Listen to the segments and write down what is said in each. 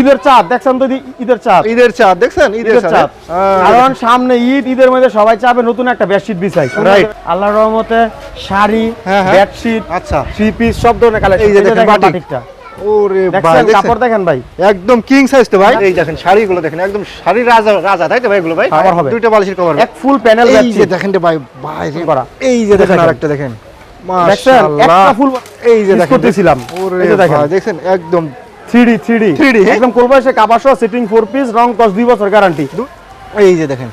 ঈদের চাঁদ দেখছেন তো ঈদের চাঁদ? ঈদের চাঁদ দেখছেন? ঈদের চাঁদ চাঁদ। কারণ সামনে ঈদ ঈদের মধ্যে সবাই চাবে নতুন একটা বেডশিট বিছাই। Right. আল্লাহর রহমতে শাড়ি হ্যাঁ, হ্যাঁ। বেডশিট আচ্ছা। থ্রি পিস সব ধরনের কালেকশন এই যে দেখেন বাটিক। বাটিকটা ওরে ভাই? কাপড় দেখেন ভাই। একদম কিং সাইজ তো ভাই। এই দেখেন শাড়িগুলো দেখেন একদম শাড়ি রাজা রাজা তাই তো ভাই এগুলো ভাই? হবে। দুইটা বালিশের কভার এক ফুল প্যানেল এই যে দেখেন রে ভাই করা। এই যে দেখেন। আরেকটা দেখেন। মাশাআল্লাহ। একটা ফুল এই যে দেখেন করতেছিলাম। ওরে দেখেন। একদম 3D 3D 3D, হ্যাঁ? একদম কোলবা এসে সিটিং ফোর পিস রং কস দুই বছর গ্যারান্টি এই যে দেখেন।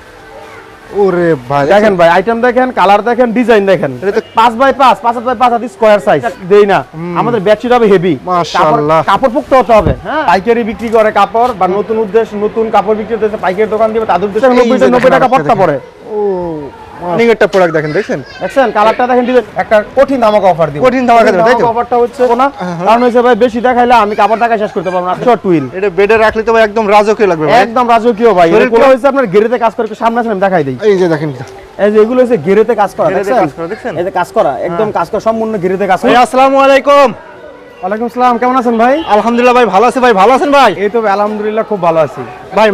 ওরে ভাই দেখেন ভাই আইটেম দেখেন কালার দেখেন ডিজাইন দেখেন। এটা তো- পাঁচ বাই পাঁচ পাঁচ বাই পাঁচ হাতি স্কোয়ার সাইজ দেই না। আমাদের বেডশিট হবে হেভি মাশাআল্লাহ। কাপড় পুক্ত হতে হবে হ্যাঁ? পাইকারি বিক্রি করে কাপড় বা নতুন উদ্দেশ্য নতুন কাপড় বিক্রি করতেছে পাইকারি দোকান দিবে তাদের উদ্দেশ্যে এই যে নব্বই নব্বই টাকা আরেকটা পড়তা পড়ে। ও নিগেরটা প্রোডাক্ট দেখেন দেখছেন? দেখছেন কালারটা দেখেন ডিজাইন একটা কঠিন ধামাকা অফার দিব। কঠিন ধামাকা দেবে, তাই তো? অফারটা হচ্ছে না কারণ হচ্ছে ভাই বেশি দেখাইলে আমি কাপড় টাকা শেষ করতে পারব না। শর্ট টুইল এটা বেডে রাখলে তো ভাই একদম রাজকীয় লাগবে ভাই। একদম রাজকীয় ভাই। শরীর এগুলো হচ্ছে আপনার গেরেতে কাজ করে সামনে আসলে আমি দেখাই দিই। এই যে দেখেন এই যে এগুলো গেরেতে কাজ করা দেখছেন? দেখছেন? এই যে কাজ করা একদম কাজ করা সম্পূর্ণ গেরেতে কাজ করা। আসসালামু আলাইকুম। ওয়ালাইকুম আসসালাম কেমন আছেন ভাই? আলহামদুলিল্লাহ ভাই ভালো আছে ভাই ভালো আছেন ভাই? এই তো আলহামদুলিল্লাহ খুব ভালো আছি। ভাই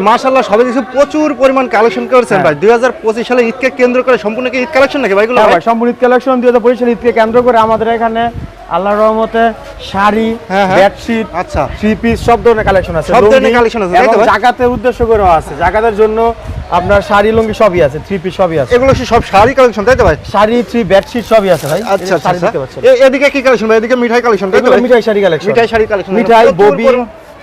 সবাই কিছু প্রচুর পরিমাণ কালেকশন করেছেন হ্যাঁ। ভাই। দুই হাজার পঁচিশ সালে ঈদকে কেন্দ্র করে সম্পূর্ণ কি ঈদ কালেকশন নাকি ভাইগুলো হ্যাঁ ভাই? সম্পূর্ণ কালেকশন দুই হাজার পঁচিশ ঈদকে কেন্দ্র করে আমাদের এখানে আল্লাহর রহমতে শাড়ি হ্যাঁ, হ্যাঁ। বেডশিট আচ্ছা। থ্রি পিস সব ধরনের কালেকশন আছে। সব ধরনের collection আছে? জাকাতের উদ্দেশ্য করেও আছে। জাকাতের জন্য আপনার শাড়ি লুঙ্গি সবই আছে থ্রি পিস সবই আছে। এগুলো সব শাড়ি কালেকশন তাই তো ভাই? শাড়ি থ্রি বেডশিট সবই আছে ভাই। আচ্ছা আচ্ছা পাচ্ছেন এদিকে কি কালেকশন ভাই? এদিকে মিঠাই কালেকশন তাই তো Mithai sari collection Mithai sari collection Mithai Bobby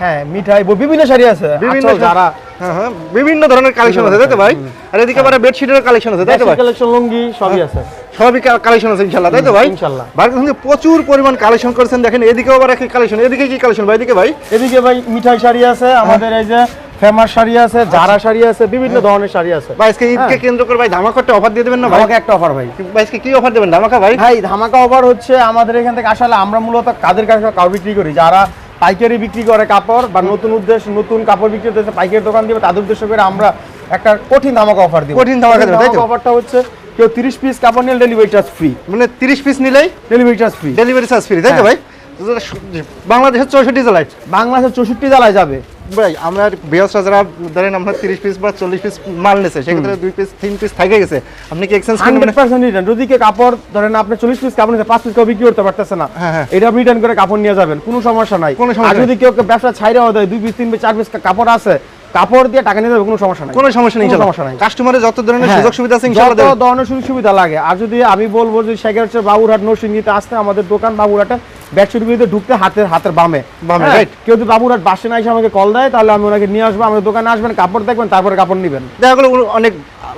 হ্যাঁ মিঠাই ববি বিভিন্ন শাড়ি আছে। বিভিন্ন যারা হ্যাঁ হ্যাঁ বিভিন্ন ধরনের কালেকশন আছে তাই তো ভাই? আর এদিকে আবার বেডশিটের কালেকশন আছে তাই তো ভাই? কালেকশন লুঙ্গি সবই আছে। সবই কালেকশন আছে ইনশাআল্লাহ তাই তো ভাই? ইনশাআল্লাহ। ভাই কিন্তু প্রচুর পরিমাণ কালেকশন করেছেন দেখেন এদিকেও আবার একই কালেকশন এদিকে কি কালেকশন ভাই এদিকে ভাই? এদিকে ভাই মিঠাই শাড়ি আছে আমাদের এই যে ফেমাস শাড়ি আছে জারা শাড়ি আছে বিভিন্ন ধরনের শাড়ি আছে। ভাই আজকে ঈদকে হ্যাঁ। কেন্দ্র করে ভাই ধামাকাটা অফার দিয়ে দেবেন না ভাই? আমাকে একটা অফার ভাই। ভাই আজকে কি অফার দেবেন? ধামাকা ভাই? ভাই ধামাকা অফার হচ্ছে আমাদের এখান থেকে আসলে আমরা মূলত কাদের কাছে কাপড় বিক্রি করি? যারা পাইকারি বিক্রি করে কাপড় বা নতুন উদ্দেশ্য নতুন কাপড় বিক্রি করতেছে পাইকারি দোকান দিবে তাদের উদ্দেশ্য করে আমরা একটা কঠিন ধামাকা অফার দিব। কঠিন ধামাকা দেবে? অফারটা হচ্ছে কেউ 30 পিস কাপড় নিলে ডেলিভারি চার্জ ফ্রি মানে তিরিশ পিস নিলেই delivery charge free delivery charge free তাই তো হ্যাঁ। ভাই? বাংলাদেশের চৌষট্টি জেলায়? বাংলাদেশের চৌষট্টি জেলায় যাবে। ভাই আমরা বৃহস্পতি যারা ধরেন আমরা তিরিশ পিস বা চল্লিশ পিস মাল নিয়েছে সেক্ষেত্রে দুই পিস তিন পিস থেকে গেছে। আপনি কি এক্সচেঞ্জ হান্ড্রেড পার্সেন্ট রিটার্ন যদি কে কাপড় ধরেন আপনি চল্লিশ পিস কাপড় পাঁচ পিস কেউ বিক্রি করতে পারতেছে না। হ্যাঁ, হ্যাঁ। এটা রিটার্ন করে কাপড় নিয়ে যাবেন কোনো সমস্যা নাই। কোনো সমস্যা যদি কেউ কেউ ব্যবসা ছাইরাও দেয় দুই পিস তিন পিস চার পিস কাপড় আছে কাপড় দিয়ে টাকা নিয়ে যাবে কোনো সমস্যা নাই। কোনো সমস্যা নেই সমস্যা নাই। কাস্টমারের যত ধরনের হ্যাঁ, সুযোগ সুবিধা আছে ইনশাআল্লাহ যত ধরনের সুযোগ সুবিধা লাগে। আর যদি আমি বলব যে শেখের হচ্ছে বাবুরহাট নরসিংদীতে আসতে আমাদের দোকান বাবুরহাটে ব্যাটশুটগুলিতে ঢুকতে হাতের হাতের বামে। বামে, হ্যাঁ, right. কেউ যদি বাবুরহাট বাসে না এসে আমাকে কল দেয় তাহলে আমি ওনাকে নিয়ে আসব আমাদের দোকানে আসবেন কাপড় দেখবেন তারপরে কাপড় নেবেন। দেখা গেলো অনেক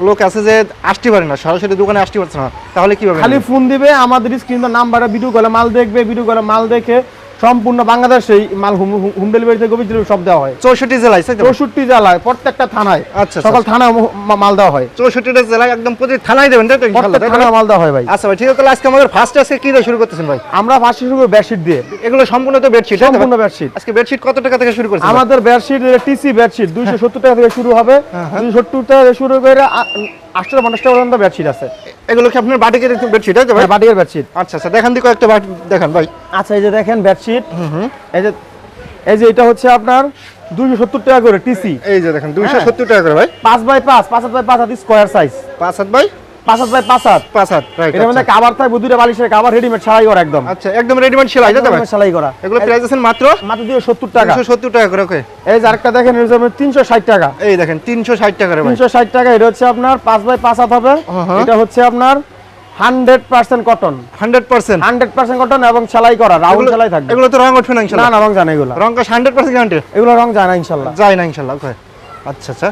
লোক আছে যে আসতে পারে না সরাসরি দোকানে আসতে পারছে না। তাহলে কি হবে খালি ফোন দিবে আমাদের স্ক্রিন নাম্বারে ভিডিও কলে মাল দেখবে ভিডিও কলে মাল দেখে সম্পূর্ণ বাংলাদেশে মাল হোম ডেলিভারি থেকে অফিস সব দেওয়া হয়। চৌষট্টি জেলায় চৌষট্টি জেলায় প্রত্যেকটা থানায়। আচ্ছা, সকাল থানায় ম- মা- মাল দেওয়া হয়। চৌষট্টিটা জেলায় একদম প্রতি থানায় দেবেন? থানায় মাল দেওয়া হয় ভাই। আচ্ছা ভাই ঠিক আছে তাহলে আজকে আমাদের ফার্স্ট আজকে কি দিয়ে শুরু করতেছেন ভাই? আমরা ফার্স্ট শুরু করি বেডশিট দিয়ে। এগুলো সম্পূর্ণ তো বেডশিট সম্পূর্ণ বেডশিট আজকে বেডশিট কত টাকা থেকে শুরু করছেন ভাই? আমাদের বেডশিট টিসি বেডশিট দুইশো সত্তর টাকা থেকে শুরু হবে। হ্যাঁ, দুইশো সত্তর টাকা থেকে শুরু করে আটশো পঞ্চাশ টাকা পর্যন্ত বেডশিট আছে। এগুলো কি আপনার বাটিকের বেডশিট আছে ভাই? বাটিকের বেডশিট আচ্ছা আচ্ছা দেখান দি কয়েকটা দেখান ভাই। আচ্ছা এই যে দেখেন বেডশিট এই যে এই যে এটা হচ্ছে আপনার দুইশো সত্তর টাকা করে টিসি। এই যে দেখেন দুইশো হ্যাঁ। সত্তর টাকা করে ভাই। পাঁচ বাই পাঁচ পাঁচ হাত বাই পাঁচ হাত স্কোয়ার সাইজ পাঁচ হাত ভাই পাঁচ হাত বাই পাঁচ হাত। পাঁচ হাত এটার মধ্যে কাবার থাকবে দুইটা বালিশের কাবার রেডিমেড সেলাই করা একদম। আচ্ছা একদম রেডিমেড সেলাই তাই তো? ভাই সেলাই করা। এগুলো প্রাইস আছেন মাত্র? মাত্র দিয়ে সত্তর টাকা। দুশো সত্তর টাকা করে ওকে এই যে আরেকটা দেখেন হচ্ছে তিনশো ষাট টাকা। এই দেখেন তিনশো ষাট টাকা করে ভাই। তিনশো ষাট টাকা এটা হচ্ছে আপনার পাঁচ বাই পাঁচ হাত হবে। হ্যাঁ। এটা হচ্ছে আপনার hundred percent cotton hundred percent? Hundred percent cotton এবং সেলাই করা রাউন্ড সেলাই থাকবে। এগুলো তো রং উঠবে না না না রং জানা এগুলো। রং হান্ড্রেড পার্সেন্ট গ্যারান্টি এগুলো রং যায় না ইনশাল্লাহ। যায় না ইনশাল্লাহ আচ্ছা আচ্ছা।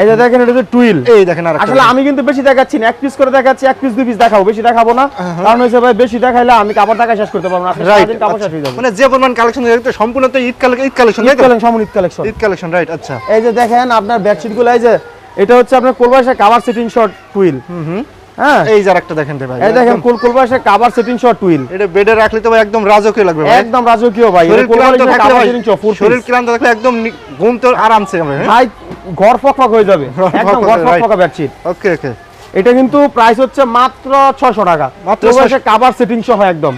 এই যে দেখেন এটা টুইল। এই দেখেন আর আসলে আমি কিন্তু বেশি দেখাচ্ছি না এক পিস করে দেখাচ্ছি এক পিস দুই পিস দেখাবো বেশি দেখাবো না। কারণ হচ্ছে ভাই বেশি দেখাইলে আমি কাপড় টাকা শেষ করতে পারব না সারাদিন কাপড় শেষ হয়ে যাবে। মানে যে পরিমাণ কালেকশন সম্পূর্ণ তো ঈদ কালেকশন ঈদ কালেকশন তো? কালেকশন সমন্বিত কালেকশন ঈদ কালেকশন রাইট আচ্ছা। এই যে দেখেন আপনার বেডশিটগুলো এই যে এটা হচ্ছে আপনার কোলবাসে কাভার সেটিং শর্ট টুইল হুম হুম। হ্যাঁ? এই যার একটা দেখেন ভাই এই দেখেন কোল কাভার সেটিং শর্ট টুইল এটা বেডে রাখলে তো ভাই একদম রাজকীয় লাগবে ভাই। একদম রাজকীয় ভাই শরীর ক্লান্ত থাকলে একদম ঘুম তো আরামসে হ্যাঁ? ভাই ঘর ফক ফক হয়ে যাবে একদম ঘর ফক right. বেডশিট ওকে ওকে এটা কিন্তু প্রাইস হচ্ছে মাত্র ছশো টাকা। মাত্র মাত্র কাবার সেটিং সহ একদম।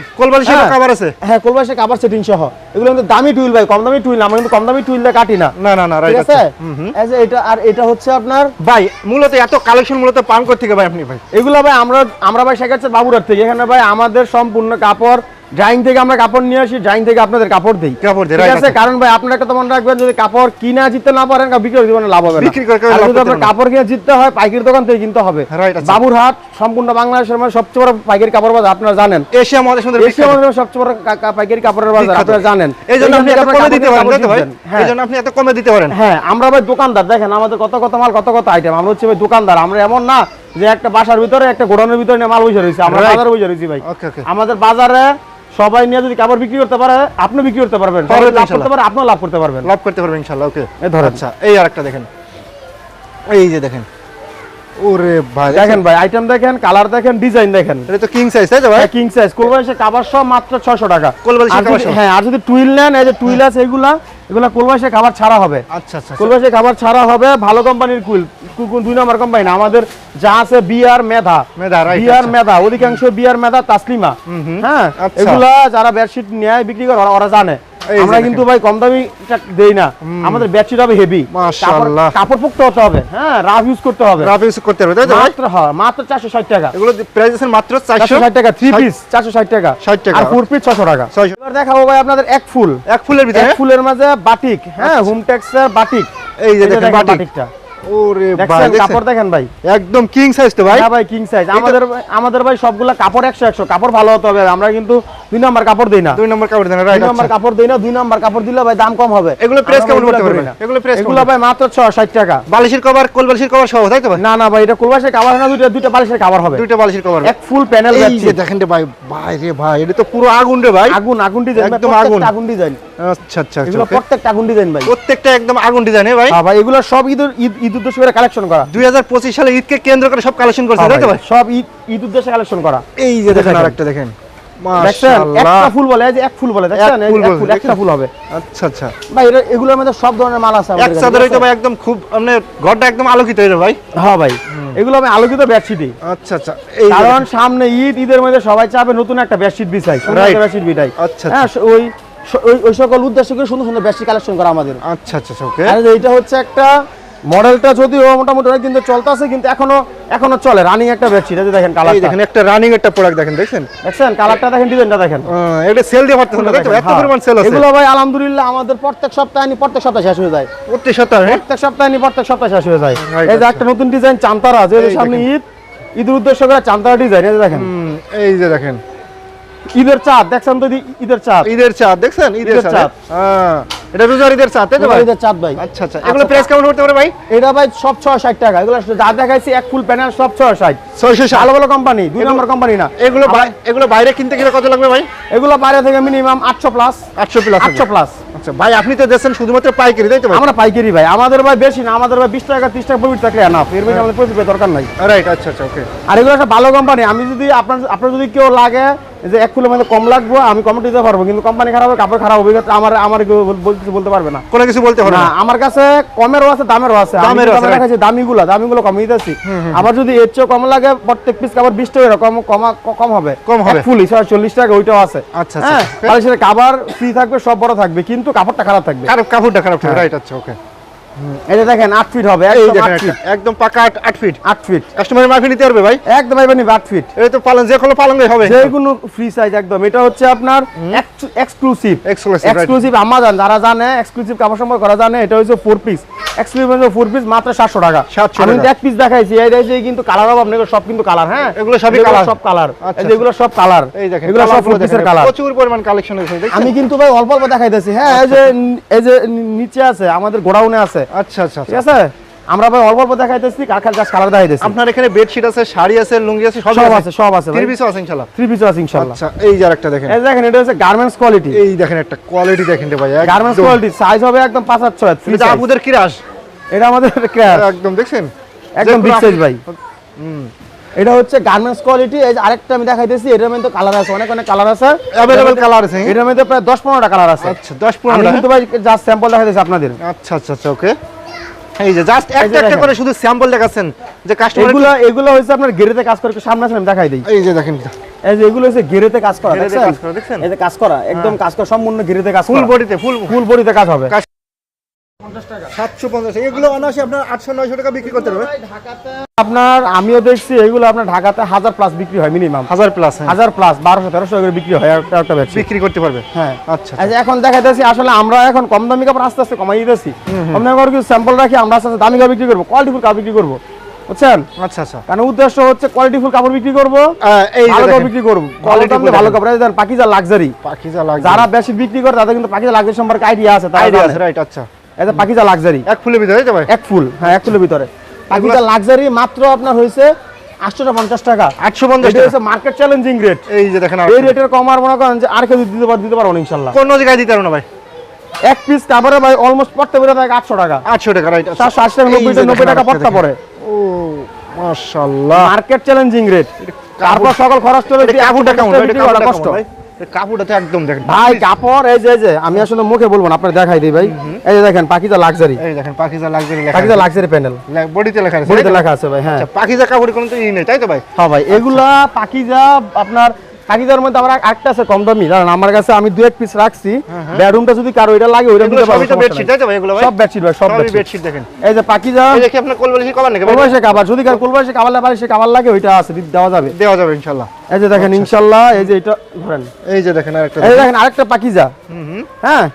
হ্যাঁ। কভার আছে? হ্যাঁ কোলবাসে কাবার সেটিং সহ। এগুলো কিন্তু দামি টুইল ভাই কম দামি টুইল আমরা কিন্তু কম দামি টুইল দিয়ে কাটি না। না না না রাইট আছে আছে? হুম। এটা আর এটা হচ্ছে আপনার ভাই মূলত এত কালেকশন মূলত পান কোথা থেকে ভাই আপনি ভাই। এগুলো ভাই আমরা আমরা ভাই শেখাচ্ছি বাবুরার থেকে। এখানে ভাই আমাদের সম্পূর্ণ কাপড় ড্রাইং থেকে আমরা কাপড় নিয়ে আসি ড্রাইং থেকে আপনাদের কাপড় দিই। কাপড় দিই, ঠিক আছে। কারণ ভাই আপনার একটা তো মনে রাখবেন যদি কাপড় কিনা জিততে না পারেন কা- বিক্রি করে দিবেন লাভ হবে না। বিক্রি করে যদি আপনার কাপড় কিনে জিততে হয় পাইকারি দোকান থেকে কিনতে হবে। বাবুরহাট সম্পূর্ণ বাংলাদেশের মধ্যে সবচেয়ে বড় পাইকারি কাপড় বাজার আপনারা জানেন। এশিয়া মহাদেশ সুন্দর এশিয়া মধ্যে সবচেয়ে বড় পাইকারি কাপড়ের বাজার আপনারা জানেন। এই জন্য আপনি এত কমে দিতে পারেন ভাই। হ্যাঁ। এই জন্য আপনি এত কমে দিতে পারেন। হ্যাঁ আমরা ভাই দোকানদার দেখেন আমাদের কত কত মাল কত কত আইটেম আমরা হচ্ছে ভাই দোকানদার। আমরা এমন না যে একটা বাসার ভিতরে একটা গোডাউনের ভিতরে মাল বসে রয়েছে। আমরা. বাজারে বসে রয়েছি ভাই. আমাদের বাজারে সবাই নিয়ে যদি কাপড় বিক্রি করতে পারে আপনি বিক্রি করতে পারবেন। সবাই লাভ করতে পারে আপনিও লাভ করতে পারবেন। লাভ করতে পারবেন ইনশাআল্লাহ ওকে এই ধর আচ্ছা এই আরেকটা দেখেন। এই যে দেখেন। ওরে ভাই দেখেন। ভাই আইটেম দেখেন কালার দেখেন ডিজাইন দেখেন। এটা তো কিং সাইজ তাই তো ভাই? কিং সাইজ কোলবাইশে কাবার সহ মাত্র 600 টাকা। কাবার সহ? হ্যাঁ আর যদি টুইল নেন এই যে টুইল আছে এগুলা এগুলা কুলবাসে খাবার ছাড়া হবে। আচ্ছা আচ্ছা কুলবাসে খাবার ছাড়া হবে ভালো কোম্পানির কুল। কু- কু- দুই নম্বর কোম্পানি না আমাদের যা আছে বিআর মেধা। মেধা, বিআর আচ্ছা। মেধা অধিকাংশ বিআর মেধা তাসলিমা। হ্যাঁ আচ্ছা। এগুলা যারা বেডশিট নেয় বিক্রি করে ওরা- জানে। আমরা কিন্তু ভাই কম দামি দেই না। আমাদের বেডশিট হবে হেভি মাশাআল্লাহ। কাপড় পোক্ত হতে হবে হ্যাঁ রাফ ইউজ করতে হবে। রাফ ইউজ করতে হবে তাই তো মাত্র হ্যাঁ মাত্র চারশো ষাট টাকা। এগুলো প্রাইস আছে মাত্র চারশো ষাট টাকা থ্রি পিস চারশো ষাট টাকা। 60 টাকা। আর ফোর পিস ছশো টাকা। 600 এবার দেখাবো ভাই আপনাদের এক ফুল। এক ফুলের ভিতরে? এক ফুলের মাঝে বাটিক হ্যাঁ হোম টেক্সচার বাটিক। এই যে দেখেন বাটিকটা। ওরে ভাই? কাপড় দেখেন ভাই? একদম কিং সাইজ তো ভাই। হ্যাঁ ভাই কিং সাইজ আমাদের আমাদের ভাই সবগুলা কাপড় একশো একশো। কাপড় ভালো হতে হবে। আমরা কিন্তু দুই নাম্বার কাপড় দিই না। দুই নম্বর কাপড় দুই রাইট নাম্বার কাপড় দিই না দুই নাম্বার কাপড় দিলে ভাই দাম কম হবে। এগুলো প্রেস কেমন করতে পারবে না। এগুলো প্রেস এগুলো ভাই মাত্র ছ ষাট টাকা। বালিশের কভার কোল বালিশের কভার সহ তাই তো ভাই? না না ভাই এটা কোলবাসের কাভার না দুইটা দুইটা বালিশের কাভার হবে। দুইটা বালিশের কভার এক ফুল প্যানেল এই যে দেখেন রে ভাই ভাই রে ভাই এটা তো পুরো আগুন রে ভাই। আগুন আগুন ডিজাইন একদম আগুন। আগুন ডিজাইন আচ্ছা আচ্ছা আচ্ছা এগুলো প্রত্যেকটা আগুন ডিজাইন ভাই। প্রত্যেকটা একদম আগুন ডিজাইন ভাই। হ্যাঁ ভাই এগুলো সব ঈদ ঈদ উদ্দেশ্য করে কালেকশন করা। দুই হাজার পঁচিশ সালে ঈদকে কেন্দ্র করে সব কালেকশন করছে তাই তো ভাই, ভাই? সব ঈদ ঈদ উদ্দেশ্যে কালেকশন করা। এই যে দেখেন দেখেন। আরেকটা দেখেন। একটা ফুল বলে এক ফুল বলে দেখছেন? এই যে ফুল এক বলে, ফুল একটা ফুল হবে। আচ্ছা আচ্ছা। ভাই এগুলোর মধ্যে সব ধরনের মাল আছে এক চাদর হইতো ভাই একদম খুব মানে ঘরটা একদম আলোকিত হয়ে ভাই। হ্যাঁ ভাই এগুলো আমি আলোকিত বেডশিটই আচ্ছা আচ্ছা। এই কারণ সামনে ঈদ ঈদের মধ্যে সবাই চাবে নতুন একটা বেডশিট বিছাই Right. বেডশিট বিছাই আচ্ছা, হ্যাঁ ওই ওই- সকল উদ্দেশ্য করে সুন্দর সুন্দর বেডশিট কালেকশন করা আমাদের। আচ্ছা আচ্ছা আচ্ছা, ওকে আর এইটা হচ্ছে একটা মডেলটা যদিও মোটামুটি অনেক দিন কিন্তু চলতেছে কিন্তু এখনও এখনও চলে। রানিং একটা বেডশিট যে দেখেন এই কালারটা দেখেন একটা রানিং একটা প্রোডাক্ট দেখেন দেখছেন? দেখছেন? কালারটা দেখেন ডিজাইনটা দেখেন। এটা সেল দিয়ে পারতেছেন না তাই তো? এত হ্যাঁ। পরিমাণ সেল আছে। এগুলো ভাই আলহামদুলিল্লাহ আমাদের প্রত্যেক সপ্তাহে নি প্রত্যেক সপ্তাহে শেষ হয়ে যায়। প্রতি সপ্তাহে প্রত্যেক সপ্তাহে নি প্রত্যেক সপ্তাহে শেষ হয়ে যায়। এই যে আচ্ছা। একটা নতুন ডিজাইন চান্তারা যে সামনে ঈদ ঈদের উদ্দেশ্য করে চান্তারা ডিজাইন এই দেখেন। এই যে দেখেন। ঈদের চাঁদ দেখছেন তো ঈদের চাঁদ। ঈদের চাঁদ দেখছেন? ঈদের চাঁদ চাঁদ। হ্যাঁ। এটা রোজারিদের চাঁদ তাই তো ভাই? ঈদের চাঁদ ভাই। আচ্ছা আচ্ছা। এগুলো প্রাইস কেমন হতে পারে ভাই? এটা ভাই সব ছয় ষাট টাকা। এগুলো যা দেখাইছি এক ফুল প্যানেল সব ছয় ষাট ছয়শো ভালো ভালো কোম্পানি দুই নম্বর কোম্পানি না। এগুলো এগুলো বাইরে কিনতে গেলে কত লাগবে ভাই? এগুলো বাইরে থেকে মিনিমাম আটশো প্লাস আটশো প্লাস আটশো প্লাস আচ্ছা ভাই আপনি তো দিচ্ছেন শুধুমাত্র পাইকারি তাই তো আমরা পাইকারি ভাই। আমাদের ভাই বেশি না আমাদের ভাই বিশ টাকা তিরিশ টাকা প্রফিট থাকলে এনাফ এর বেশি আমাদের প্রফিট দরকার নাই। রাইট আচ্ছা আচ্ছা ওকে আর এগুলো একটা ভালো কোম্পানি আমি যদি আপনার আপনার যদি কেউ লাগে যে এক মধ্যে কম লাগবে আমি কম দিতে পারব কিন্তু কোম্পানি খারাপ হবে কাপড় খারাপ হবে আমার আমার কিছু বলতে পারবে না। কোনো কিছু বলতে হবে না আমার কাছে কমেরও আছে দামেরও আছে। কিন্তু আছে, আমার দামিগুলো দামিগুলো কমিয়ে দিতেছি। আবার যদি এর চেয়েও কম লাগে প্রত্যেক পিস কাপড় বিশ টাকা কম কম হবে। কম হবে। ফুল চল্লিশ টাকা ওইটাও আছে। আচ্ছা, আচ্ছা। হ্যাঁ তাহলে সেটা কাবার ফ্রি থাকবে সব বড় থাকবে। কিন্তু কাপড়টা খারাপ থাকবে। খারাপ কাপড়টা খারাপ থাকবে রাইট আচ্ছা ওকে এটা দেখেন 8 ফিট হবে একদম 8 ফিট একদম পাকা আট আট ফিট 8 ফিট কাস্টমারের মাফি নিতে পারবে ভাই? একদম ভাই 8 ফিট এই তো পালং যে কোনো পালং হবে। যে কোনো ফ্রি সাইজ একদম। এটা হচ্ছে আপনার এক্সক্লুসিভ এক্সক্লুসিভ. এক্সক্লুসিভ আমাজন যারা জানে এক্সক্লুসিভ কাপড় সম্পর্কে করা জানে এটা হচ্ছে 4 পিস এক্সক্লুসিভ ফোর পিস মাত্র সাতশো টাকা। 700 আমি এক পিস দেখাইছি এই দেখছি কিন্তু কালার হবে আপনাদের সব কিন্তু কালার হ্যাঁ? এগুলো সবই? সব কালার আচ্ছা, এগুলো সব কালার এই দেখেন এগুলো সব ফোর পিসের কালার প্রচুর পরিমাণ কালেকশন আছে দেখছেন? আমি কিন্তু ভাই অল্প অল্প দেখাইতেছি হ্যাঁ এই যে এই যে নিচে আছে আমাদের গোডাউনে আছে। আচ্ছা আচ্ছা ঠিক আচ্ছা আছে? আমরা ভাই অল্প অল্প দেখাইতেছি জাস্ট কালার দেখাইতেছি। আপনার এখানে বেডশিট আছে শাড়ি আছে লুঙ্গি আছে সব আছে। সব আছে থ্রি পিসও আছে ইনশাআল্লাহ। থ্রি পিস আছে ইনশাআল্লাহ। আচ্ছা এই যে আরেকটা দেখেন। এই দেখেন এটা হচ্ছে গার্মেন্টস কোয়ালিটি এই দেখেন একটা কোয়ালিটি দেখেন ভাই গার্মেন্টস কোয়ালিটি সাইজ হবে একদম পাঁচ হাত ছয় ফ্রি এটা আপুদের কিরাস এটা আমাদের একদম দেখছেন? একদম বিগ সাইজ ভাই। এটা হচ্ছে গার্মেন্টস কোয়ালিটি এই আরেকটা আমি দেখাইতেছি এটার মধ্যে কালার আছে অনেক অনেক কালার আছে। Available colour আছে, হ্যাঁ? এটার মধ্যে প্রায় দশ পনেরোটা কালার আছে। আচ্ছা দশ আমি পনেরো কিন্তু ভাই জাস্ট স্যাম্পল দেখাইতেছি আপনাদের। আচ্ছা আচ্ছা আচ্ছা ওকে এই যে জাস্ট একটা একটা করে শুধু স্যাম্পল দেখাচ্ছেন যে কাস্টমার এগুলো এগুলো হচ্ছে আপনার গেরেতে কাজ করে সামনে আমি দেখাই দেই। এই যে দেখেন এই যে এগুলো হচ্ছে গেরেতে কাজ করা দেখছেন? কাজ করা, দেখছেন? এই যে কাজ করা একদম কাজ করা সম্পূর্ণ গেরেতে কাজ ফুল বডিতে ফুল ফুল বডিতে কাজ হবে। সাতশো পঞ্চাশ। এগুলো অনায়াসে আপনার আটশো নয়শো টাকা বিক্রি করতে হবে আপনার আমিও দেখছি এগুলো আপনার ঢাকাতে হাজার প্লাস বিক্রি হয় মিনিমাম হাজার প্লাস হাজার প্লাস বারোশো তেরোশো করে বিক্রি হয় একটা একটা বিক্রি করতে পারবে। হ্যাঁ। আচ্ছা এই এখন দেখাইতেছি আসলে আমরা এখন কম দামি কাপড় আস্তে আস্তে কমাই দিতেছি। কম দামি কাপড় কিছু স্যাম্পল রাখি আমরা আস্তে আস্তে দামি কাপড় বিক্রি করব কোয়ালিটিফুল কাপড় বিক্রি করব। বুঝছেন? আচ্ছা আচ্ছা। কারণ উদ্দেশ্য হচ্ছে কোয়ালিটিফুল কাপড় বিক্রি করব এই ভালো বিক্রি করব। ভালো কাপড় এই পাকিজা লাক্সারি যারা বেশি বিক্রি করে তাদের কিন্তু পাকিজা লাক্সারি সম্পর্কে আইডিয়া আছে আইডিয়া আছে রাইট আচ্ছা। পাকিজা লাক্সারি এক ফুলের ভিতরে ভাই। এক ফুল হ্যাঁ এক ফুলের ভিতরে। পাকিজা লাক্সারি মাত্র আপনার হয়েছে আটশো পঞ্চাশ টাকা আটশো পঞ্চাশ এটা মার্কেট চ্যালেঞ্জিং রেট এই যে দেখেন এই রেটের কম আর মনে করেন যে আর কেউ দিতে পার দিতে পারব ইনশাল্লাহ। কোন জায়গায় দিতে পারব না ভাই। এক পিস কাপড়ে ভাই অলমোস্ট পড়তে বেরো থাকে আটশো টাকা। আটশো টাকা রাইট সাতশো আশি টাকা নব্বই নব্বই টাকা পড়তে পড়ে ও মাশাআল্লাহ। মার্কেট চ্যালেঞ্জিং রেট তারপর সকল খরচ চলে এটা কাপড়টা কেমন? এটা কষ্ট? এটা কাপড়টা তো একদম দেখেন। ভাই কাপড় এই যে এই যে আমি আসলে মুখে বলব না আপনি দেখাই দিই ভাই। এই যে দেখেন পাকিজা লাক্সারি এই দেখেন পাকিজা লাক্সারি লেখা পাকিজা লাক্সারি প্যানেল বডিতে লেখা আছে। বডিতে লেখা আছে ভাই হ্যাঁ। আচ্ছা পাকিজা কাপড় কোনো তো ই নেই তাই তো ভাই? হ্যাঁ ভাই এগুলা পাকিজা আপনার পাকিজার মধ্যে আমার একটা আছে কম দামি। জানেন আমার কাছে আমি দু এক পিস রাখছি বেডরুমটা যদি কারও এটা লাগে ওইটা দিতে পারব সবই বেডশিট তাই তো ভাই এগুলো ভাই? সব বেডশিট ভাই সব বেডশিট বেডশিট দেখেন। এই যে পাকিজা এই দেখি আপনার কোলবালিশি কভার নাকি ভাই? কোলবাসে কাবার যদি কার কোলবাসে কভার লাগে সে কাবার লাগে ওইটা আছে দেওয়া যাবে। দেওয়া যাবে ইনশাআল্লাহ এই যে দেখেন ইনশাআল্লাহ এই যে এটা ধরেন। এই যে দেখেন আরেকটা এই দেখেন। আরেকটা পাকিজা। হুম। হ্যাঁ?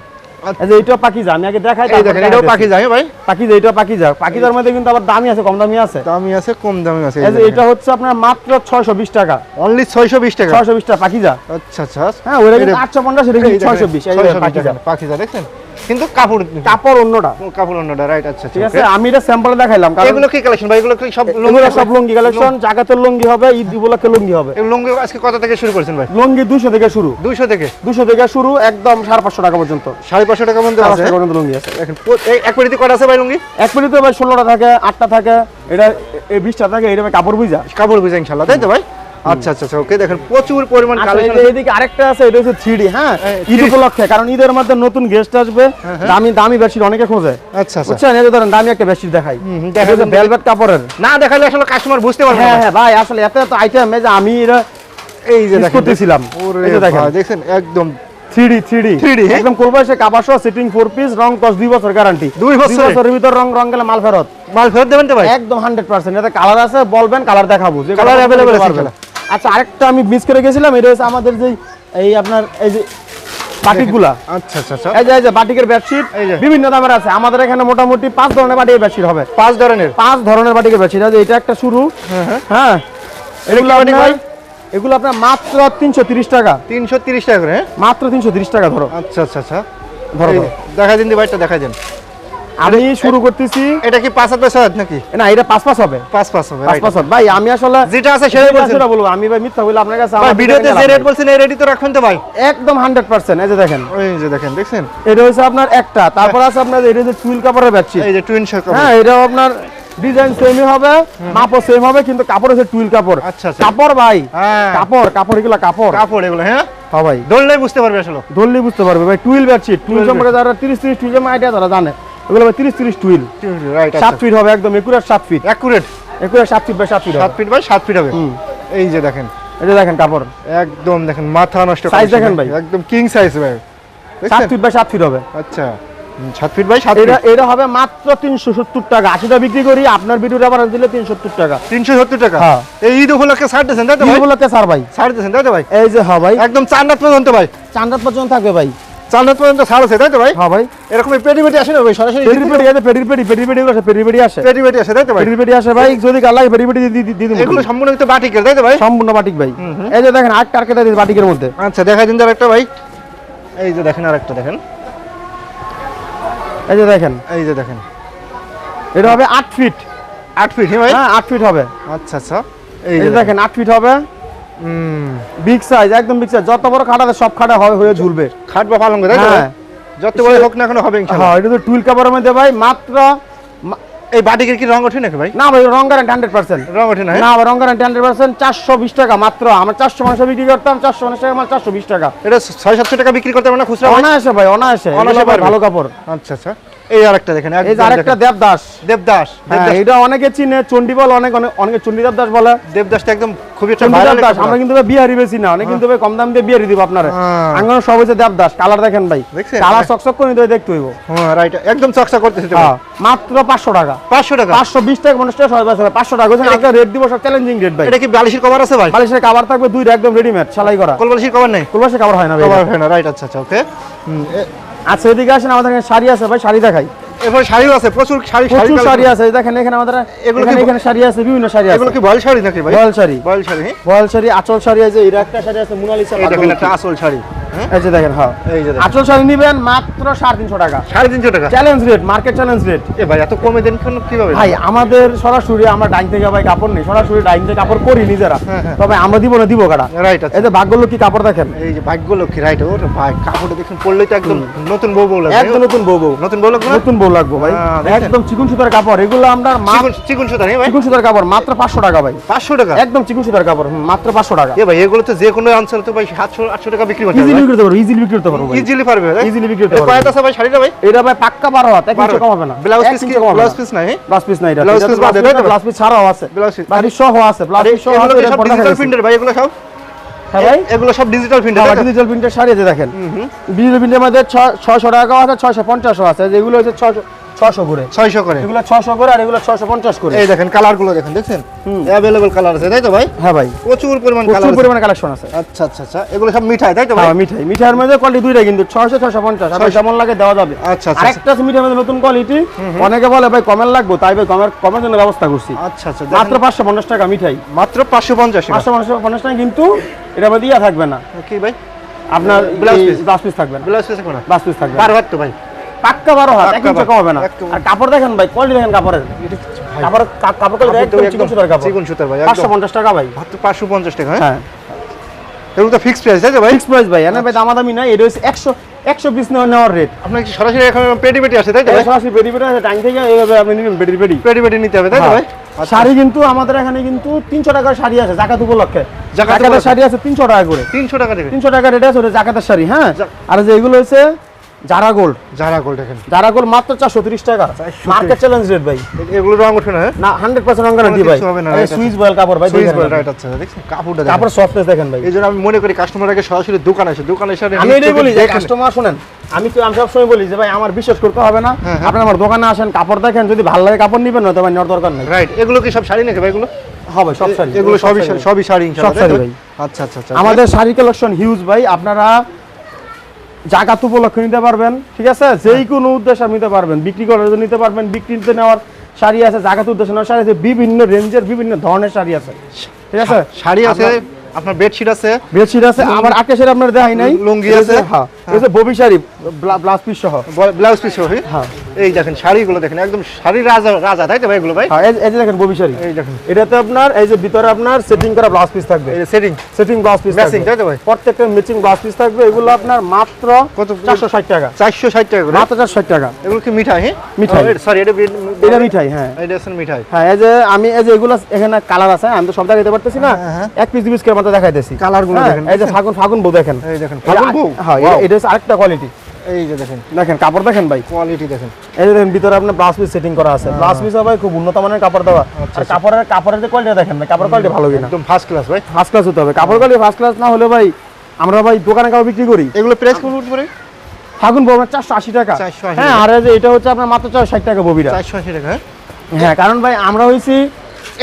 এই এইটা পাকিজা আমি আগে দেখাই দেখেন পাকি এটাও হ্যাঁ ভাই। পাকিজা এটাও পাকিজা। পাকিজার মধ্যে কিন্তু আবার দামি আছে কম দামি আছে। দামি আছে কম দামি আছে এই যে এটা হচ্ছে আপনার মাত্র ছয়শো বিশ টাকা। অনলি 620 টাকা? ছয়শো বিশ টাকা পাকিজা। আচ্ছা আচ্ছা। হ্যাঁ ওইটা কিন্তু এটা- আটশো পঞ্চাশ এটা এই কিন্তু দেখেন, ছয়শো বিশ 620 পাকিজা। দেখেন, পাখিজা দেখছেন? কিন্তু কাপড় কাপড় অন্যটা। কাপড় অন্যটা রাইট আচ্ছা ঠিক আছে আমি এটা স্যাম্পল দেখাইলাম কারণ এগুলো কি কালেকশন ভাই? এগুলো কি সব এগুলো সব লুঙ্গি কালেকশন জাকাতের লুঙ্গি হবে ঈদ উপলক্ষে লুঙ্গি হবে। এই লুঙ্গি আজকে কত থেকে শুরু করেছেন ভাই? লুঙ্গি দুশো থেকে শুরু। 200 থেকে? দুশো থেকে শুরু একদম সাড়ে পাঁচশো টাকা পর্যন্ত। সাড়ে পাঁচশো টাকা পর্যন্ত আছে? পর্যন্ত লুঙ্গি আছে। এই এক পেটিতে কটা আছে ভাই লুঙ্গি? এক মিনিট ভাই ষোলোটা থাকে আটটা থাকে এটা এই বিশটা থাকে এটা কাপড় বুঝা কাপড় বুঝা ইনশাআল্লাহ তাই তো ভাই? আচ্ছা আচ্ছা আচ্ছা ওকে দেখেন প্রচুর পরিমাণ আচ্ছা, কালেকশন এদিকে আরেকটা আছে এটা হচ্ছে হ্যাঁ? ঈদ উপলক্ষে কারণ ঈদের মধ্যে নতুন গেস্ট আসবে দামি দামি বেডশিট অনেকে খোঁজে। আচ্ছা আচ্ছা। বুঝছেন? এই ধরেন দামি একটা বেডশিট দেখাই। দেখা। ভেলভেট কাপড়ের। না দেখালে আসলে কাস্টমার বুঝতে পারবে হ্যাঁ হ্যাঁ ভাই আসলে এত এত আইটেম এই যে আমি এই যে দেখেন করতেছিলাম। দেখেন। একদম 3D একদম সিটিং ফোর পিস রং কস দুই বছর গ্যারান্টি দুই? বছরের। ভিতর রং রং গেলে মাল ফেরত। মাল ফেরত দেবেন তো ভাই? একদম হান্ড্রেড পার্সেন্ট কালার আছে বলবেন কালার দেখাবো। colour আছে। আচ্ছা আরেকটা আমি মিস করে গেছিলাম এটা হচ্ছে আমাদের যে এই আপনার এই যে বাটিকগুলা। আচ্ছা আচ্ছা আচ্ছা। এই যে এই যে বাটিকের বেডশিট এই যে। বিভিন্ন দামের আছে। আমাদের এখানে মোটামুটি পাঁচ ধরনের বাটিকের বেডশিট হবে। পাঁচ ধরনের? পাঁচ ধরনের বাটিকের বেডশিট আছে এটা একটা শুরু। হ্যাঁ এগুলো বাটিক ভাই? এগুলো আপনার মাত্র তিনশো তিরিশ টাকা। তিনশো তিরিশ টাকা করে হ্যাঁ? মাত্র তিনশো তিরিশ টাকা ধরো। আচ্ছা আচ্ছা আচ্ছা। ধরো, দেখা দিন ভাইটা দেখা দিন। আমি শুরু করতেছি। এটা কি পাঁচ হাত নাকি? না এটা পাঁচ পাঁচ হবে। পাঁচ পাঁচ হবে পাঁচ পাঁচ ভাই আমি আসলে যেটা আছে সেটাই বলছেন। সেটা বলব। আমি ভাই মিথ্যা বলে আপনার কাছে ভাই ভিডিওতে যে রেট বলছেন এই রেডি তো তো ভাই। একদম হান্ড্রেড পার্সেন্ট এই যে দেখেন। ওই যে দেখেন দেখছেন? এটা হচ্ছে আপনার একটা। তারপর আছে আপনার এটা টুইল বেডশিট এই যে টুইন হ্যাঁ এটাও আপনার ডিজাইন সেমই হবে মাপও সেম হবে কিন্তু কাপড় হচ্ছে টুইল কাপড়। আচ্ছা, আচ্ছা। কাপড় ভাই হ্যাঁ। কাপড় কাপড় এগুলো কাপড়। কাপড় এগুলো হ্যাঁ? হ্যাঁ ভাই। ধরলেই বুঝতে পারবে আসলে। ধরলেই বুঝতে পারবে ভাই টুইল বেডশিট টুইল সম্পর্কে যারা তিরিশ তিরিশ টুইল আইডিয়া তারা জানে এগুলো ভাই তিরিশ তিরিশ টুইল সাত ফিট হবে একদম একুরেট সাত ফিট অ্যাকুরেট একুরেট সাত ফিট বাই সাত ফিট সাত হবে ফিট বাই সাত ফিট হবে? এই যে দেখেন। এই যে দেখেন কাপড়। একদম দেখেন মাথা নষ্ট করেছে দেখেন ভাই। একদম কিং সাইজ ভাই। সাত ফিট বাই সাত ফিট হবে। আচ্ছা। সাত ফিট বাই সাত এটা ফিট এটা হবে মাত্র তিনশো সত্তর টাকা। আশিটা বিক্রি করি আপনার ভিডিওটা আবার দিলে তিনশো সত্তর টাকা। তিনশো সত্তর টাকা? হ্যাঁ। এই ঈদ উপলক্ষে ছাড় দিয়েছেন তাই তো ভাই? বলতে স্যার ভাই। ছাড় দিয়েছেন তাই তো ভাই? এই যে হ্যাঁ ভাই। একদম চার রাত পর্যন্ত ভাই। চান্দাত পর্যন্ত থাকবে ভাই। চার পর্যন্ত ছাড় আছে তাই তো ভাই? হ্যাঁ ভাই। এরকম পেটি পেটি আসে না ভাই? সরাসরি আছে আসে আসে পেটি পেটি আসে। তাই তো ভাই? আসে যদি গাল লাগে পেডি দিয়ে দিই এগুলো সম্পূর্ণ কিন্তু বাটিকের তাই তো ভাই? সম্পূর্ণ বাটিক ভাই। এই যে দেখেন আট টার্কেটা দিই বাটিকের মধ্যে। আচ্ছা দেখা দিন আর একটা ভাই। এই যে দেখেন আর একটা দেখেন। এই যে দেখেন। এই যে দেখেন। এটা হবে আট ফিট। আট ফিট হ্যাঁ হ্যাঁ আট ফিট হবে। আচ্ছা আচ্ছা। এই যে দেখেন আট ফিট হবে। বিগ সাইজ একদম বিগ সাইজ যত বড় খাটাতে সব খাটা হয় হয়ে ঝুলবে। খাট বা পালঙ্গ তাই হ্যাঁ। যত বড় হোক না কেন হবে ইনশাআল্লাহ হ্যাঁ এটা তো টুইল কাপড়ের মধ্যে ভাই মাত্র এই বাটিকের কি রং ওঠে নাকি ভাই? না ভাই রং গ্যারান্টি হান্ড্রেড পার্সেন্ট রং ওঠে না হ্যাঁ? না রং গ্যারান্টি হান্ড্রেড পার্সেন্ট চারশো বিশ টাকা মাত্র। আমরা চারশো মানুষ বিক্রি করতাম চারশো মানুষ টাকা মাল চারশো বিশ টাকা। এটা ছয় সাতশো টাকা বিক্রি করতে পারবে না খুচরা? অনায়াসে ভাই অনায়াসে। অনায়াসে ভালো কাপড়। আচ্ছা আচ্ছা। এই আরেকটা দেখেন এই যে আরেকটা দেবদাস। দেবদাস হ্যাঁ এটা অনেকে চিনে চণ্ডীবল অনেক অনেক অনেকে চণ্ডী দেবদাস বলে। দেবদাসটা একদম খুবই দেবদাস আমরা কিন্তু বিহারি বেশি না অনেক কিন্তু কম দাম দিয়ে বিহারি দিব আপনারা। হ্যাঁ। আঙ্গন সব হচ্ছে দেবদাস কালার দেখেন ভাই। কালার চকচক করে নিতে দেখতে হইব। হ্যাঁ রাইট একদম চকচা করতেছে হ্যাঁ মাত্র পাঁচশো টাকা। পাঁচশো টাকা? পাঁচশো বিশ টাকা পঞ্চাশ টাকা সবাই পাঁচশো পাঁচশো টাকা। হচ্ছে একটা রেট দিব সব চ্যালেঞ্জিং রেট ভাই। এটা কি বালিশের কভার আছে ভাই? বালিশের কাবার থাকবে দুইটা একদম রেডিমেড সেলাই করা। কোল বালিশের কভার নেই? কুলবাসে কাবার হয় না ভাই কভার হয় না রাইট আচ্ছা আচ্ছা ওকে আচ্ছা এদিকে আসেন আমাদের এখানে শাড়ি আছে ভাই শাড়ি দেখাই। এরপর শাড়িও আছে প্রচুর শাড়ি শাড়ি প্রচুর শাড়ি আছে দেখেন এখানে আমাদের এগুলো এখানে শাড়ি আছে বিভিন্ন শাড়ি আছে। এগুলো কি বল শাড়ি নাকি ভাই? বল শাড়ি। বল শাড়ি বল শাড়ি আচল শাড়ি আছে এই রাখটা শাড়ি আছে মোনালিসা এটা দেখেন। একটা আচল শাড়ি। হ্যাঁ এই যে দেখেন হ্যাঁ এই যে দেখেন। শাড়ি নিবেন মাত্র সাড়ে তিনশো টাকা। সাড়ে তিনশো টাকা? Challenge rate market challenge rate এ ভাই এত কমে দেন কেন কীভাবে? ভাই আমাদের সরাসরি আমরা ডাইন থেকে ভাই কাপড় নেই সরাসরি ডাইন থেকে কাপড় করি নিজেরা। হ্যাঁ, হ্যাঁ। তবে আমরা দিব না দিব কাটা রাইট এই যে ভাগ্যলক্ষ্মী কাপড় দেখেন। এই যে ভাগ্যলক্ষ্মী রাইট ওর ভাই কাপড়টা দেখুন পড়লেই তো একদম নতুন বউ বউ লাগে একদম নতুন বউ বউ। নতুন বউ লাগবে নতুন বউ লাগবো ভাই। হ্যাঁ, একদম চিকুন সুতার কাপড় এগুলো আমরা চিকন চিকন সুতা ভাই? চিকুন সুতার কাপড় মাত্র পাঁচশো টাকা ভাই। পাঁচশো টাকা? একদম চিকুন সুতার কাপড় মাত্র পাঁচশো টাকা। এ ভাই এগুলো তো যে কোনো অঞ্চল তো ভাই সাতশো আটশো টাকা বিক্রি ইজিলি বিক্রি করতে পারব ইজিলি বিক্রি করতে পারব ইজিলি পারবে ইজিলি বিক্রি করতে পারব। কয়টা ভাই শাড়িটা ভাই। এটা ভাই পাক্কা বারো হাত কিছু ইঞ্চি কম হবে না। ব্লাউজ পিস কি? ব্লাউজ। পিস নাই? ব্লাউজ পিস না এটা। ব্লাউজ পিস বাদে, তাই ব্লাউজ পিস ছাড়াও আছে। ব্লাউজ পিস বাড়ির সহ আছে। ব্লাউজ পিস সহ এগুলো আছে এটা সব ডিজিটাল প্রিন্টার ভাই? এগুলো সব হ্যাঁ এগুলো সব ডিজিটাল প্রিন্টের ডিজিটাল প্রিন্টের শাড়ি দেখেন। ডিজিটাল প্রিন্টের মধ্যে ছ- ছয়শো টাকাও আছে ছয়শো পঞ্চাশ আছে। যেগুলো হচ্ছে ছশো ছশো করে। ছয়শো করে। এগুলো ছশো করে আর এগুলো ছশো পঞ্চাশ করে। এই দেখেন কালারগুলো দেখেন দেখছেন? অ্যাভেলেবল কালার আছে তাই তো ভাই? হ্যাঁ ভাই। প্রচুর পরিমাণ প্রচুর পরিমাণে কালেকশন আছে। আচ্ছা আচ্ছা আচ্ছা। এগুলো সব মিঠাই তাই তো ভাই? হ্যাঁ মিঠাই। মিঠাইয়ের মধ্যে কোয়ালিটি দুইটা কিন্তু ছয়শো ছয়শো পঞ্চাশ। আপনার যেমন লাগে দেওয়া যাবে। আচ্ছা, আচ্ছা, আরেকটা আছে মিঠাইয়ের মধ্যে নতুন কোয়ালিটি অনেকে বলে ভাই কমের লাগবে? তাই ভাই কমের কমের জন্য ব্যবস্থা করছি। আচ্ছা আচ্ছা মাত্র পাঁচশো পঞ্চাশ টাকা মিঠাই। মাত্র পাঁচশো পঞ্চাশ পাঁচশো পঞ্চাশ টাকা কিন্তু এটা মধ্যে ইয়া থাকবে না। কি ভাই? আপনার? ব্লাউজ পিস থাকবে না। ব্লাউজ পিস কোনা ব্লাউজ পিস থাকবে না। তো ভাই। পাক্কা বারো হাত এক ইঞ্চি কম হবে না। আর কাপড় দেখেন ভাই কোয়ালিটি দেখেন কাপড়ের। কাপড় কাপড় কোয়ালিটি একদম চিকন সুতার কাপড়। চিকন সুতার ভাই, পাঁচশো একদম। পঞ্চাশ টাকা ভাই। মাত্র পাঁচশো পঞ্চাশ টাকা হ্যাঁ? হ্যাঁ। এগুলো তো ফিক্সড প্রাইস তাই ভাই? ফিক্স প্রাইস ভাই ভাই দামাদামি নাই এটা হচ্ছে একশো একশো পিস নেওয়ার নেওয়ার রেট আপনার কি সরাসরি এখন পেটি পেটি আছে তাই তো সরাসরি বেডি আছে টাইম থেকে এইভাবে আপনি বেডি বেডি পেটি। পেটি নিতে হবে তাই তো ভাই? আচ্ছা। শাড়ি কিন্তু আমাদের এখানে কিন্তু তিনশো টাকার শাড়ি আছে জাকাত উপলক্ষে। জাকাতের শাড়ি আছে তিনশো টাকা করে। তিনশো টাকা থেকে তিনশো টাকা রেট আছে ওটা জাকাতের শাড়ি হ্যাঁ? আর যে এগুলো হচ্ছে জারা গোল্ড যারা গোল্ড দেখেন। জারা গোল্ড মাত্র চারশো তিরিশ টাকা। মার্কেট চ্যালেঞ্জ রেট ভাই। এগুলো রং না হ্যাঁ? না হান্ড্রেড পার্সেন্ট রঙ কোনো দি ভাই এই সুইচ বয়েল কাপড় ভাই সুইচ রাইট আচ্ছা দেখছেন? কাপড়টা দেখেন। কাপড় সফটনেস দেখেন ভাই। এই জন্য আমি মনে করি কাস্টমারকে সরাসরি দোকান আসে। দোকানে এসে আমি এটাই বলি যে কাস্টমার শুনেন আমি তো আমি সবসময় বলি যে ভাই আমার বিশ্বাস করতে হবে না। হ্যাঁ, হ্যাঁ। আপনি আমার দোকানে আসেন কাপড় দেখেন যদি ভালো লাগে কাপড় নিবেন না তো ভাই নেওয়ার দরকার নেই। রাইট এগুলো কি সব শাড়ি নাকি ভাই এগুলো? হবে সব শাড়ি। এগুলো সবই সবই শাড়ি সব শাড়ি ভাই। আচ্ছা আচ্ছা আচ্ছা। আমাদের শাড়ি কালেকশন হিউজ ভাই। আপনারা জাকাত উপলক্ষে নিতে পারবেন ঠিক আছে? যেই কোনো উদ্দেশ্যে নিতে পারবেন। বিক্রি করার জন্য নিতে পারবেন বিক্রিতে নেওয়ার শাড়ি আছে জাকাত উদ্দেশ্যে নেওয়ার শাড়ি আছে বিভিন্ন রেঞ্জের বিভিন্ন ধরনের শাড়ি আছে। ঠিক আছে? শাড়ি আছে আপনার বেডশিট আছে। বেডশিট আছে আমার আকাশের আপনার দেখাই নাই। লুঙ্গি আছে। হ্যাঁ হচ্ছে ববি শাড়ি ব্লাউজ পিস সহ। ব্লাউজ পিস সহ হ্যাঁ। এই দেখেন শাড়িগুলো দেখেন একদম শাড়ি রাজা রাজা তাই তো ভাই এগুলো ভাই? হ্যাঁ এই- যে দেখেন ববি শাড়ি। এই দেখেন। এটাতে আপনার এই যে ভিতরে আপনার সেটিং করা ব্লাউজ পিস থাকবে। এই setting setting blouse piece Matching, তাই তো ভাই? প্রত্যেকটা ম্যাচিং ব্লাউজ পিস থাকবে। এগুলো আপনার মাত্র কত? চারশো ষাট টাকা। চারশো ষাট টাকা করে? মাত্র চারশো ষাট টাকা। এগুলো কি মিঠাই হ্যাঁ? মিঠাই। সরি এটা এটা মিঠাই হ্যাঁ। এটা হচ্ছে মিঠাই। হ্যাঁ এই যে আমি এই যে এগুলো এখানে কালার আছে আমি তো সব দেখাতে পারতেছি না। হ্যাঁ। এক পিস দুই পিস করে মাত্র দেখাইতেছি। কালারগুলো দেখেন, এই যে ফাগুন ফাগুন বউ দেখেন। এই দেখেন ফাগুন বউ? হ্যাঁ এটা হচ্ছে আরেকটা কোয়ালিটি এই যে দেখেন দেখেন কাপড় দেখেন ভাই কোয়ালিটি দেখেন। এই যে দেখেন ভিতরে আপনার ব্লাউজ পিস সেটিং করা আছে। ব্লাউজ পিস ভাই খুব উন্নত মানের কাপড় দেওয়া। আর কাপড়ের কাপড়ের যে কোয়ালিটি দেখেন ভাই কাপড় কোয়ালিটি ভালো কিনা। একদম ফার্স্ট ক্লাস ভাই। ফার্স্ট ক্লাস হতে হবে। কাপড় কোয়ালিটি ফার্স্ট ক্লাস না হলে ভাই আমরা ভাই দোকানে কাপড় বিক্রি করি। এগুলো প্রাইস কত করে ফাগুন চারশো আশি টাকা। 480 হ্যাঁ আর এটা হচ্ছে আপনার মাত্র চারশো ষাট টাকা ববিরা। চারশো আশি টাকা হ্যাঁ? হ্যাঁ কারণ ভাই আমরা হয়েছি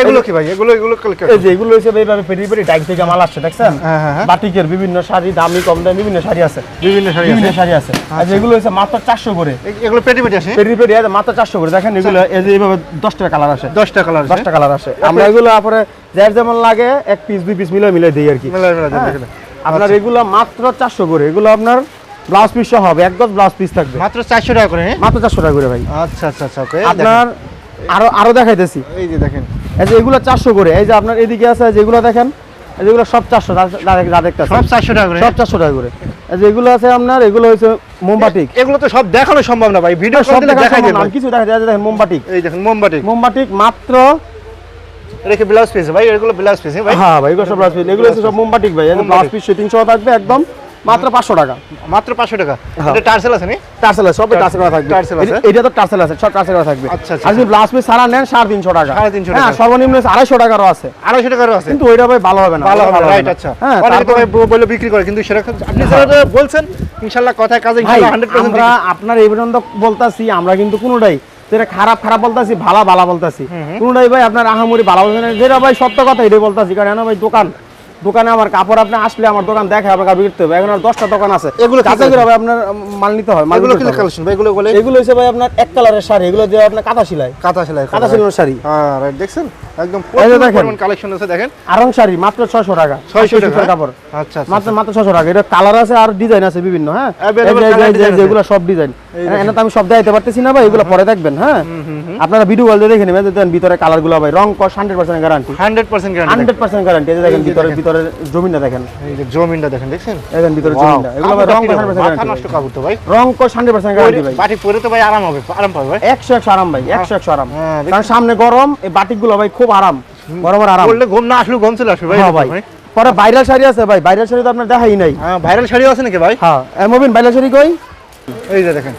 এগুলো কি ভাই? এগুলো এগুলো এই যে এগুলো হচ্ছে এইভাবে পেরি পেরি ডাইক থেকে মাল আসছে দেখছেন? হ্যাঁ, হ্যাঁ, হ্যাঁ। বাটিকের বিভিন্ন শাড়ি দামি কম দামি বিভিন্ন শাড়ি আছে। বিভিন্ন শাড়ি বিভিন্ন শাড়ি আছে। আর যেগুলো হচ্ছে মাত্র চারশো করে। এগুলো পেটি পেটি আছে পেরি পেরি আছে মাত্র চারশো করে। দেখেন এগুলো এই যে এইভাবে দশটা কালার আসে। দশটা কালার আছে দশটা কালার আসে। আমরা এগুলো পরে যার যেমন লাগে এক পিস দুই পিস মিলে মিলে দিই আর কি। আপনার এগুলো মাত্র চারশো করে। এগুলো আপনার ব্লাউজ পিস হবে এক গজ ব্লাউজ পিস থাকবে। মাত্র চারশো টাকা করে মাত্র চারশো টাকা করে ভাই। আচ্ছা আচ্ছা আচ্ছা ওকে আপনার আরও আরও দেখাইতেছি। এই যে দেখেন। এই যে এগুলো চারশো করে এই যে আপনার এদিকে আছে যেগুলো দেখেন যেগুলো সব চারশো দেখতে সব চারশো টাকা করে। সব চারশো টাকা করে। এই যে এগুলো আছে আপনার এগুলো হচ্ছে মোমবাটিক এগুলো তো সব দেখানো সম্ভব না ভাই ভিডিও সব দেখা দেন না, কিছু দেখা যায় দেখেন মোমবাটিক এই দেখেন মোমবাতি। মাত্র রেখে ব্লাউজ পিস ভাই এগুলো ব্লাউজ পিস ভাই? হ্যাঁ ভাই এগুলো সব ব্লাউজ পিস এগুলো সব মোমবাটিক ভাই। ব্লাউজ পিস সেটিং সহ থাকবে একদম। মাত্র পাঁচশো টাকা। মাত্র পাঁচশো টাকা। হ্যাঁ। এটা টার্সেল আছে নি? টার্সেল আছে টার্সেল করা থাকবে। টার্সেল আছে? এটা- তো টার্সেল আছে সব টার্সেল করা থাকবে। আচ্ছা, আচ্ছা, যদি পিস সারা নেন সাড়ে তিনশো টাকা। 350 হ্যাঁ সর্বনিম্ন আড়াইশো টাকারও আছে। আড়াইশো টাকারও আছে? কিন্তু ওইটা ভাই ভালো হবে না ভালো হবে রাইট আচ্ছা। হ্যাঁ তো ভাই বলে বিক্রি করে কিন্তু সেরকম আপনি যেটা বলছেন ইনশাআল্লাহ কথায় কাজে ইনশাআল্লাহ হান্ড্রেড আমরা আপনার এই পর্যন্ত বলতাছি আমরা কিন্তু কোনোটাই যেটা খারাপ খারাপ বলতাছি ভালো ভালো বলতাছি। কোনোটাই ভাই আপনার আহামরি ভালো বলতেছি যেটা ভাই সত্য কথা এটাই বলতাছি। কারণ ভাই দোকান দোকানে আমার কাপড় আপনি আসলে আমার দোকান দেখে আপনার কাপড় বিকতে হবে। এখন আর দশটা দোকান আছে। এগুলো কি কাছে করে? আপনার মাল নিতে হয়। মাল এগুলো নিতে কি কালেকশন ভাই? এগুলো বলে এগুলো ভাই আপনার এক কালারের শাড়ি। এগুলো দিয়ে আপনার কাঁথা সেলাই। কাঁথা সেলাই কাঁথা? সেলাইয়ের শাড়ি। হ্যাঁ রাইট দেখছেন? একদম। পরিমাণ কালেকশন আছে দেখেন। আরং শাড়ি মাত্র ছয়শো টাকা। 600 টাকা, হ্যাঁ? কাপড়। আচ্ছা আচ্ছা মাত্র মাত্র ছশো টাকা। এটা কালার আছে আর ডিজাইন আছে বিভিন্ন হ্যাঁ। যেগুলো সব ডিজাইন তো আমি সব দেখাইতে পারতেছি না ভাই এগুলো পরে দেখবেন হ্যাঁ? আপনারা ভিডিও দেখে নেবেন দেখেন ভিতরে কালারগুলো ভাই রং কস hundred percent guarantee hundred percent hundred percent guarantee দেখেন ভিতরে ভিতরে দেখেন। দেখেন। দেখছেন? দেখেন ভিতরে এগুলো ভাই রং কস হান্ড্রেড মাথা নষ্ট কাপড় তো ভাই। রং কস হান্ড্রেড পার্সেন্ট গ্যারান্টি ভাই। বাটি পরে তো ভাই আরাম হবে আরাম পাবে ভাই। একশো একশো আরাম ভাই একশো একশো আরাম। হ্যাঁ, কারণ সামনে গরম এই বাটিকগুলো ভাই খুব আরাম গরমের আরাম। বললে ঘুম না আসলে ঘুম চলে আসবে ভাই হ্যাঁ ভাই। পরে ভাইরাল শাড়ি আছে ভাই ভাইরাল শাড়ি তো আপনার দেখাই নাই। হ্যাঁ ভাইরাল শাড়িও আছে নাকি ভাই? হ্যাঁ মবিন ভাইরাল শাড়ি কই? এই যে দেখেন।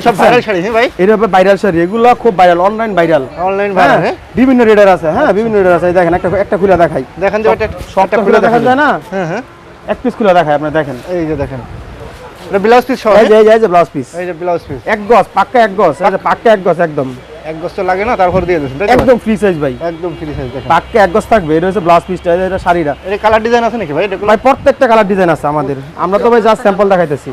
সব ভাইরাল শাড়ি হ্যাঁ ভাই? এটা ভাইরাল শাড়ি এগুলো খুব ভাইরাল অনলাইন ভাইরাল অনলাইন হ্যাঁ ভাইরাল হ্যাঁ? বিভিন্ন রেডার আছে হ্যাঁ বিভিন্ন রেডার আছে। দেখেন একটা একটা খুলে দেখাই। দেখেন যে সবটা খুলে দেখা যায় না? হ্যাঁ হ্যাঁ। এক পিস খুলে দেখায় আপনি দেখেন। এই যে দেখেন। এটা ব্লাউজ পিস সহ এই? যে এই যে- ব্লাউজ পিস এই যে ব্লাউজ পিস এক গজ পাক্কা এক গজ পাক্কা এক গজ একদম। এক গজ তো লাগে না তারপর দিয়ে দিয়েছেন ভাই? একদম ফ্রি সাইজ ভাই। একদম ফ্রি সাইজ দেখেন। পাক্কা এক গজ থাকবে এটা হচ্ছে ব্লাউজ পিসটা এটা শাড়িটা। এটা কালার ডিজাইন আছে নাকি ভাই? এটা ভাই প্রত্যেকটা কালার ডিজাইন আছে আমাদের। আমরা তো ভাই জাস্ট স্যাম্পল দেখাইতেছি।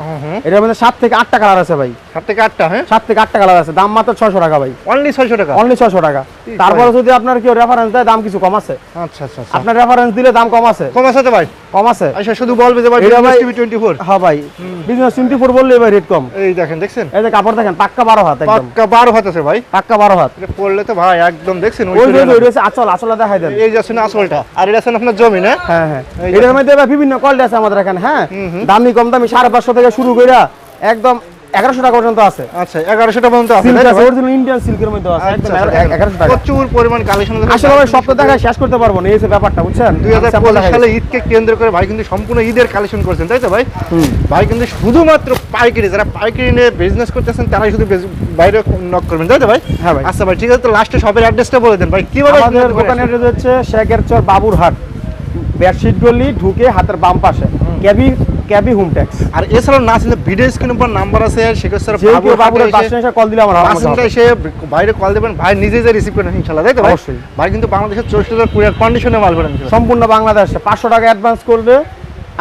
এটার মধ্যে সাত থেকে আটটা কালার আছে ভাই। সাত থেকে আটটা হ্যাঁ? সাত থেকে আটটা কালার আছে। দাম মাত্র ছয়শো টাকা ভাই। অনলি ছয়শো টাকা? অনলি টাকা। তারপরে যদি আপনার কেউ রেফারেন্স দেয় দাম কিছু কম আছে। আচ্ছা আচ্ছা আচ্ছা। আপনার রেফারেন্স দিলে দাম কম আছে। কম আছে তো ভাই? কম আছে। আচ্ছা শুধু বলবে যে ভাই ভাই- টিভি টোয়েন্টি ফোর হ্যাঁ ভাই বিজনেস টোয়েন্টি ফোর বললে ভাই রেট কম। এই দেখেন দেখছেন? এই যে কাপড় দেখেন পাক্কা বারো হাত একদম। পাক্কা বারো হাত আছে ভাই। পাক্কা বারো হাত। এটা পড়লে তো ভাই একদম দেখছেন ওই ওই ওই রয়েছে আচল আচলা দেখাই দেন। এই যে আছেন আসলটা আর এটা আছেন আপনার জমি না? হ্যাঁ হ্যাঁ। এটার মধ্যে বিভিন্ন কোয়ালিটি আছে আমাদের এখানে হ্যাঁ? দামি কম দামি সাড়ে পাঁচশো থেকে শুরু করে একদম এগারোশো টাকা পর্যন্ত আছে। আচ্ছা এগারোশোটা পর্যন্ত আছে অরিজিনাল ইন্ডিয়ান সিল্কের মধ্যে আছে। একদম আচ্ছা, আচ্ছা, এগারোশো টাকা। প্রচুর পরিমাণ কালেকশন আসলে ভাই সব তো দেখায় শেষ করতে পারব না এই হচ্ছে ব্যাপারটা বুঝছেন? সালে ঈদকে কেন্দ্র করে ভাই কিন্তু সম্পূর্ণ ঈদের কালেকশন করছেন তাই তো ভাই? ভাই কিন্তু শুধুমাত্র পাইকারি যারা পাইকারি নিয়ে বিজনেস করতেছেন তারাই শুধু বাইরে নক করবেন তাই তো ভাই? হ্যাঁ ভাই। আচ্ছা ভাই ঠিক আছে তো লাস্টে শপের অ্যাড্রেসটা বলে দেন ভাই কীভাবে আমাদের দোকানের address হচ্ছে বাবুরহাট। বেডশিট গলি ঢুকে হাতের বাম পাশে। ক্যাবি হোম ট্যাক্স আর এছাড়াও না আসলে ভিডিও স্ক্রিন উপর নাম্বার আছে সেক্ষেত্রে বাবুরের বাস কল দিলে আমার পার্সেন্টটা এসে বাইরে কল দেবেন ভাই নিজে যে রিসিভ করেন ইনশাল্লাহ তাই তো ভাই? অবশ্যই। ভাই কিন্তু বাংলাদেশের চল্লিশ হাজার কুড়ি কন্ডিশনে মাল করেন সম্পূর্ণ বাংলাদেশে পাঁচশো টাকা অ্যাডভান্স করলে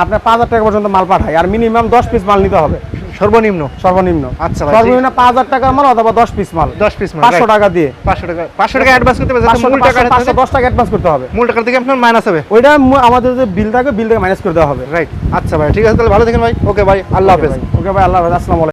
আপনার পাঁচ হাজার টাকা পর্যন্ত মাল পাঠায় আর মিনিমাম দশ পিস মাল নিতে হবে। সর্বনিম্ন? সর্বনিম্ন। আচ্ছা ভাই, সর্বনিম্ন পাঁচ হাজার টাকার মাল অথবা দশ পিস মাল। দশ পিস মাল পাঁচশো টাকা দিয়ে। পাঁচশো টাকা পাঁচশো টাকা অ্যাডভান্স করতে হবে মূল টাকা পাঁচশো দশ টাকা অ্যাডভান্স করতে হবে। মূল টাকা থেকে আপনার মাইনাস হবে। ওইটা আমাদের যে বিল থাকে বিল থেকে মাইনাস করে দেওয়া হবে। রাইট আচ্ছা ভাই ঠিক আছে তাহলে ভালো থাকেন ভাই। ওকে ভাই আল্লাহ হাফেজ। ওকে ভাই আল্লাহ হাফেজ। আসসালামু আলাইকুম।